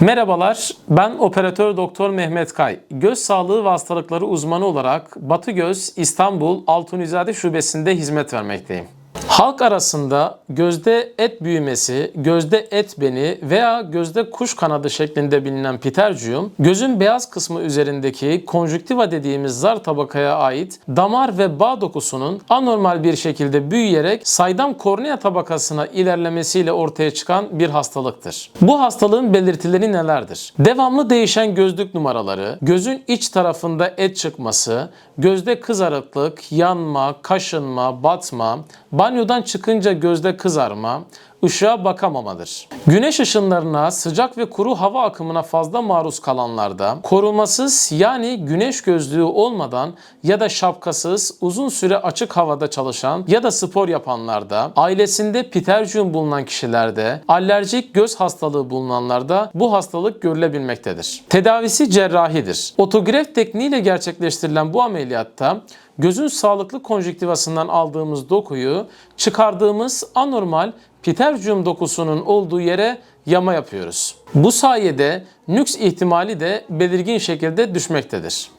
Merhabalar, ben operatör doktor Mehmet Kay. Göz sağlığı ve hastalıkları uzmanı olarak Batı Göz İstanbul Altunizade Şubesi'nde hizmet vermekteyim. Halk arasında gözde et büyümesi, gözde et beni veya gözde kuş kanadı şeklinde bilinen pitercium, gözün beyaz kısmı üzerindeki konjüktiva dediğimiz zar tabakaya ait damar ve bağ dokusunun anormal bir şekilde büyüyerek saydam kornea tabakasına ilerlemesiyle ortaya çıkan bir hastalıktır. Bu hastalığın belirtileri nelerdir? Devamlı değişen gözlük numaraları, gözün iç tarafında et çıkması, gözde kızarıklık, yanma, kaşınma, batma, banyodan çıkınca gözde kızarma, ışığa bakamamadır. Güneş ışınlarına, sıcak ve kuru hava akımına fazla maruz kalanlarda, korumasız yani güneş gözlüğü olmadan ya da şapkasız uzun süre açık havada çalışan ya da spor yapanlarda, ailesinde pitercium bulunan kişilerde, alerjik göz hastalığı bulunanlarda bu hastalık görülebilmektedir. Tedavisi cerrahidir. Otograf tekniğiyle gerçekleştirilen bu ameliyatta gözün sağlıklı konjüktivasından aldığımız dokuyu çıkardığımız anormal pitercium dokusunun olduğu yere yama yapıyoruz. Bu sayede nüks ihtimali de belirgin şekilde düşmektedir.